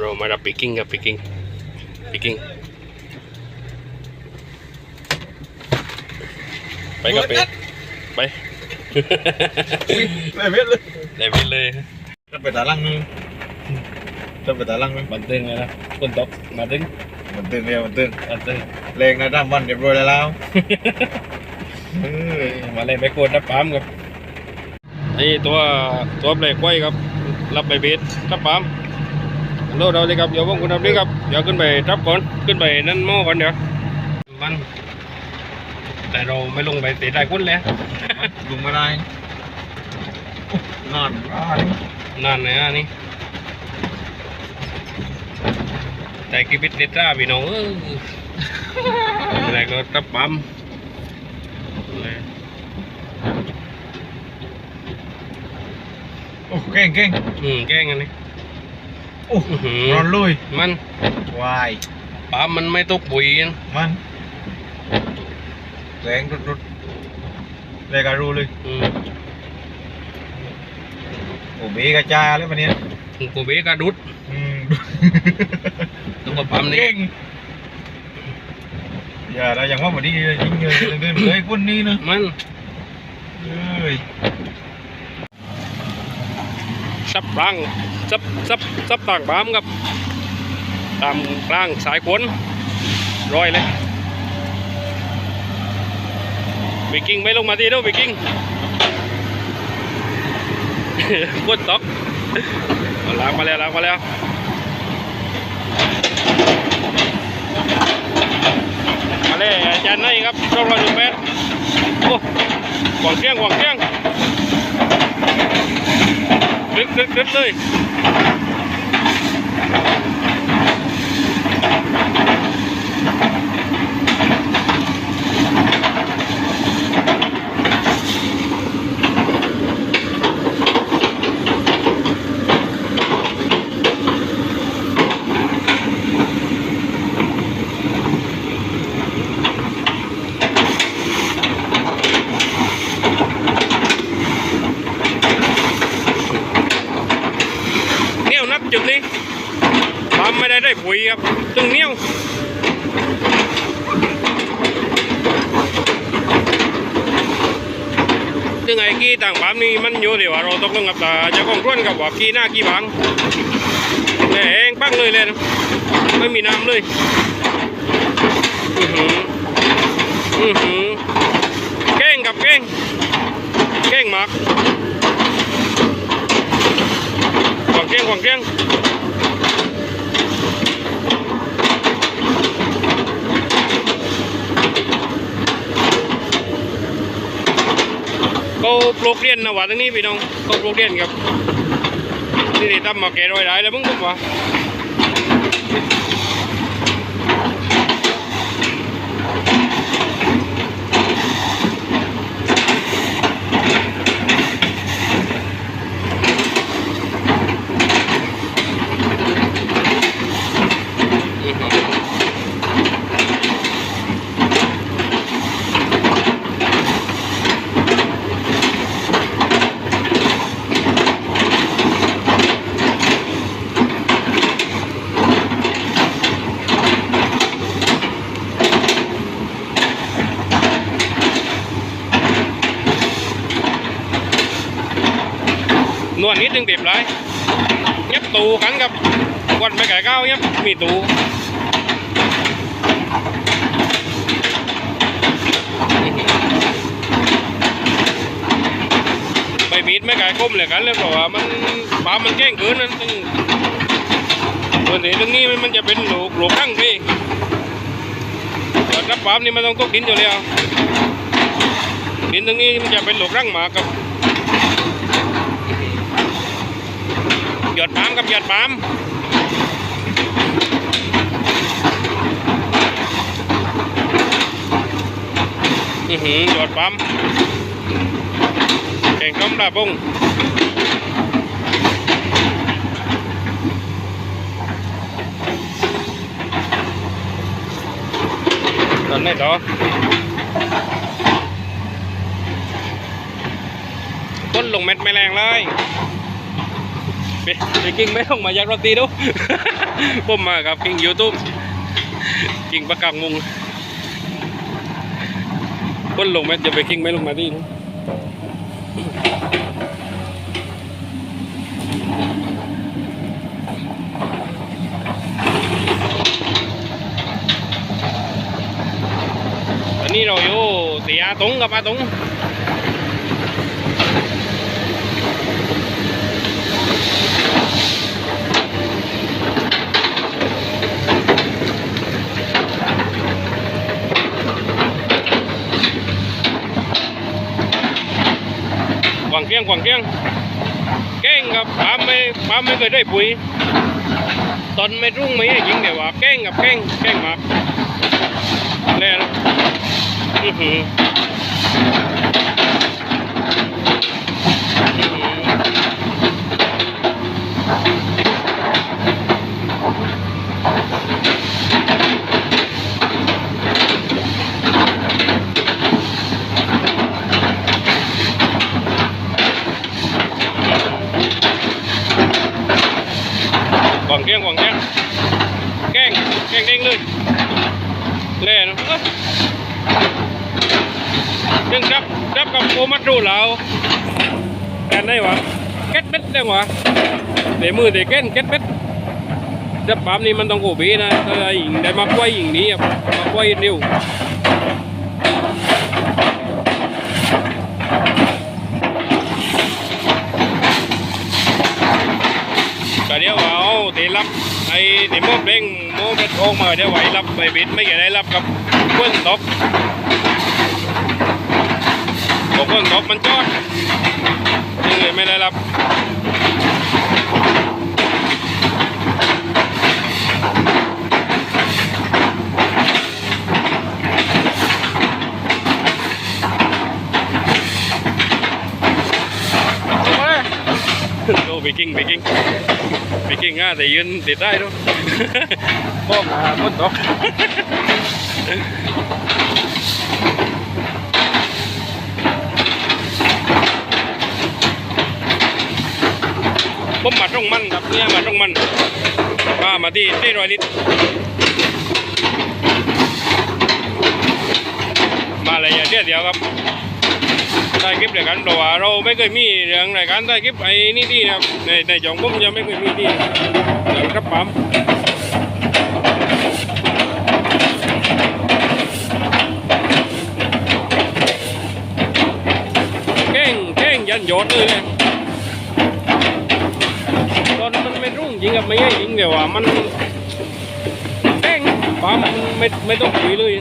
เรามารับปีกิ้งครับปีกิ้งปีกิ้งไปครับไปไปเลยเม็ดเลยได้วินเลยจะไปตาลังนึงจะไปตาลังนึงบันตึงเลยนะคนตกมาตึงมันตื่นเร็วมันตื่นบันตึงแรงนะด้ามวันเรียบร้อยแล้วเออมาเลยไปโกดรับปั๊มครับนี่ตัวตัวเบรกไว้ครับ รับไปเบสรับปั๊ม โลดเอาเลยครับเดี๋ยวพวกคุณทำนี่ครับเดี๋ยวขึ้นไปรับก่อนขึ้นไปนั่นหม้อก่อนเดี๋ยวมัน แต่เราไม่ลงไปเสียดายกุ้นแล้วลุงมาได้นอนอ่านี่นั่นนะอันนี่แต่กีบิดเดต้าพี่น้องเอออะไรก็รับปั๊มเลยโอ้เก่งเก่งอืมแกล้งอันนี้ โอ้อื้อหือร้อนลุยมันวายปั๊มมันไม่ตกปุ๋ยนะมันแรงรุดรุดแรงกระรูเลยอืมโอ้เบกระจายเลยวันนี้กูเบกระดุดอืมต้องมาปั๊มนี่เก่งอย่าเราอย่างว่าวันนี้ยิงเงินเดินเลยคนนี้นะมันเอ้ย ซับร่างซับซับซับต่างปั๊มครับตามร่างสายขนร้อยเลยวิกิ้งไม่ลงมาทีด้อวิกิ้งกดตอกล้างมาแล้วล้างมาแล้วมาเลยอาจารย์นายครับรอบร้อยหนึ่งแปดโอ้หวังเที่ยงหวังเที่ยง ดึกดึกดึกเลยเหนียวนับจุดนี้ปั๊มไม่ได้ได้ ปุ๋ยครับตึงเนียวซึ่งไอ้กี้ต่างปั๊มนี่มันอยู่ที่ว่าเราตกลงกับตาเจ้าของร้วนกับว่ากี้หน้ากี้บังแต่เองปักเลยเลยนะไม่มีน้ำเลยอือหืออือหือเก้งกับเก้งเก้งหมัก เขาปลูกเรียนนะว่าทั้งนี้พี่น้องเขาปลูกเรียนครับนี่เตั้มมาแก่ร้อยได้แล้วมึงผมว่า nhấp tù cắn gặp quần mấy cái cao nhấp mì tù ไปมีดไม่ไก่ก้มเลยกันเลยเพราะว่ามันปลามันแก้งเกินนั่นตึงส่วนนี้ตรงนี้มันจะเป็นหลูกหลูกทั้งพี่ส่วนรับปลามนี่มันต้องตกดินอยู่แล้วดินตรงนี้มันจะเป็นหลูกรังหมากับ หยดปามกับหยดปามอือหือหยดปามแข่งต้มดาบุ้งตอนนี้ต่อต้นลงเม็ดไม่แรงเลย ไปกิ้งไม่ต้องมายักรถตีดูผมมากับกิ้งยูทูบกิ้งประกังมุงคนลงไหมจะไปกิ้งไม่ลงมาดีนะตอนนี้เราอยู่ตีอาตงกับอาตง วางเกียงกวางเกียงเก้งกับปามไม่ปามไม่เคยได้ปุ๋ยตอนไม่รุ่งไม่ให้ยิงเดี๋ยวว่าเก้งกับเก้งเก้งมาแน่นะอื้อหือกวางเกียงกวางเกียงเก้งเก้งเด้งเลยแน่นะเอ้ย จึงจับจับกับโอมัดรูเรากันได้วะเก็ตเบ็ดได้วะเดี๋ยวมือเดี๋ยวเก้นเก็ตเบ็ดจับปามนี่มันต้องโกบีนะถ้าหญิงได้มาควยหญิงนี้อะมาควยเร็วก็เดี๋ยวเอาเดี๋ยวรับไอ้เดี๋ยวโม่เบ่งโม่เป็นโอ่งมาเดี๋ยวไหวรับไปบิดไม่ได้รับกับเพื่อนตก บอกเพื่อนตกมันจอดยังไงไม่ได้รับโอ้ไปกิ้งไปกิ้งไปกิ้งง่าแต่ยืนติดได้ด้วยพ่อมาพ้นตก ผมมาตรงมันครับเนี่ยมาตรงมันมามาที่ที่รอยลิตรมาอะไรอย่างเดียวเดียวครับได้คลิปเดียวกันเพราะว่าเราไม่เคยมีเรื่องรายการได้คลิปไอ้นี่ที่นะครับในในจองผมยังไม่เคยมีที่เรื่องครับปั๊มเก่งเก่งยันโยดเลยเลย ตอนมันไม่ ริงกับไม่ใช่จริงเดี๋ยวว่ามันแป้งปลามันไม่ไม่ต้องคุยเลย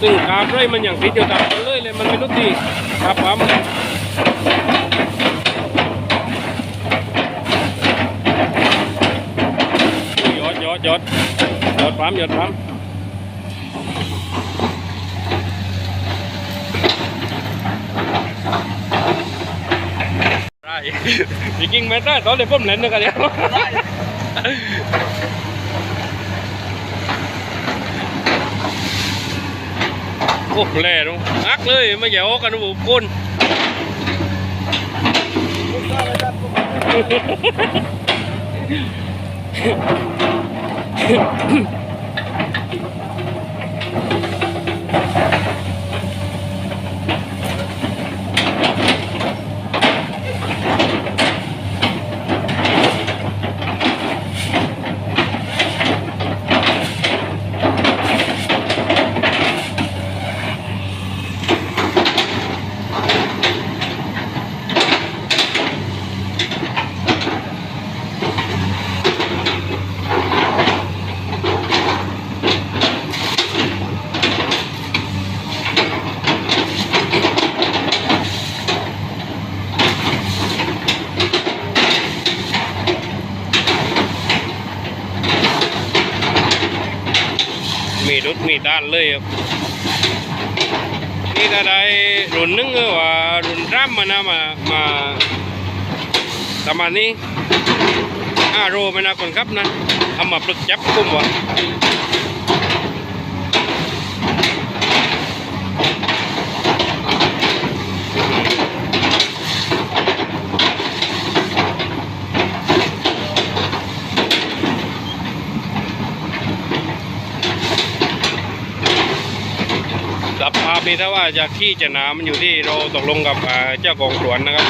ซึ่งกาบเลยมันอย่างติดอยู่ตับกันเลยเลยมันไม่รู้ดีกาบปลามันยอดยอดยอดยอดปลามยอดปลาม ได้จริงไม่ได้ตอนเด็กผมเล่นนึกอะไรโอ้แหล่ลงอักเลยไม่เหยากันนะบุกคนมี รถมีด้านเลยครับนี่ถ้าได้รุ่นนึงก็ว่ารุ่นรัมมานะมามาประมาณนี้ห้าโรไปนะคนครับนะเอามาปลุกจับกุ้มวะ นี้ถ้าว่าจะขี้จะหนามันอยู่ที่เราตกลงกับเจ้าของสวนนะครับ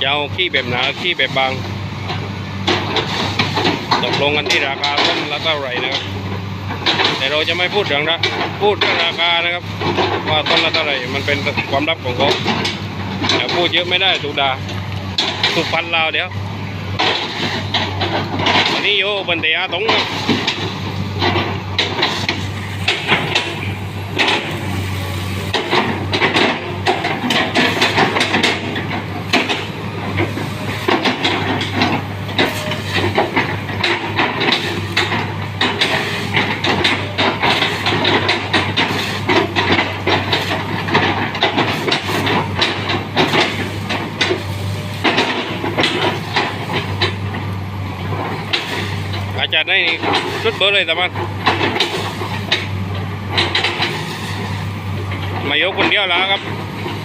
จะเอาขี้แบบหนาขี้แบบบาง ตกลงกันที่ราคาต้นละเท่าไหร่นะครับ แต่เราจะไม่พูดเรื่องละพูดเรื่องราคานะครับ ว่าต้นละเท่าไหร่มันเป็นความลับของเขาแต่พูดเยอะไม่ได้ถูกด่าถูกฟันเราเดี๋ยววันนี้โยบันเตียตรงบ อาจารย์ได้ ชุดเบอร์เลยแต่มันมายกคนเดียวแล้วครับ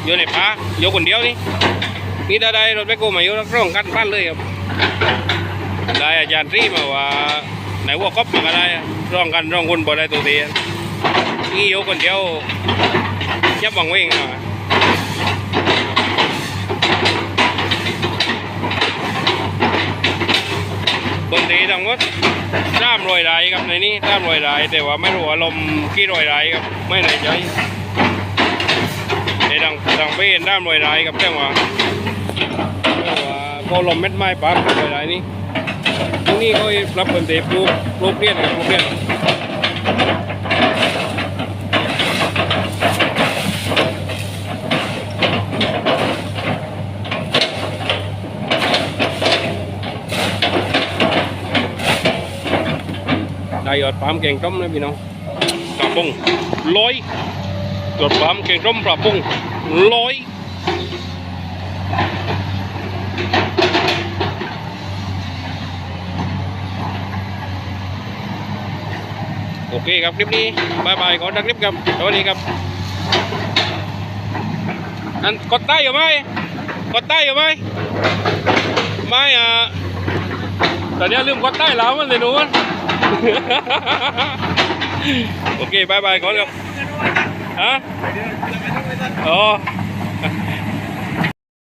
อยู่ในป่ายกคนเดียวนี่นี่ได้ได้รถไปโกมายกร่องกันพันเลยครับได้อาจารย์รีมาว่าไหนว่าครบมาก็ได้ร่องกันร่องคนบ่ได้ตัวเดียวนี่ยกคนเดียวยับวังเวงอะ บนตีทั้งหมดสามรอยไรครับในนี้สามรอยไรแต่ว่าไม่รู้ว่าลมกี่รอยไรครับไม่ไหนใจในดังดังไปเห็นด้ามรอยไรครับแจ้งว่าแต่ว่าพอลมเม็ดไม้ปั๊บรอยไรนี่ตรงนี้ก็รับบนตีปลูกปลูกเรียนครับปลูกเรียน ยอดปามเก่งต้มนะพี่น้องปลาปุ้งร้อยยอดปามเก่งต้มปลาปุ้งร้อยโอเคครับคลิปนี้บายบายขอดักคลิปครับสวัสดีครับอันกดใต้อยู่ไหมกดใต้อยู่ไหมไม่อะตอนนี้ลืมกดใต้แล้วมันเลยนูมัน โอเคบายบายก่อนครับฮะอ๋อ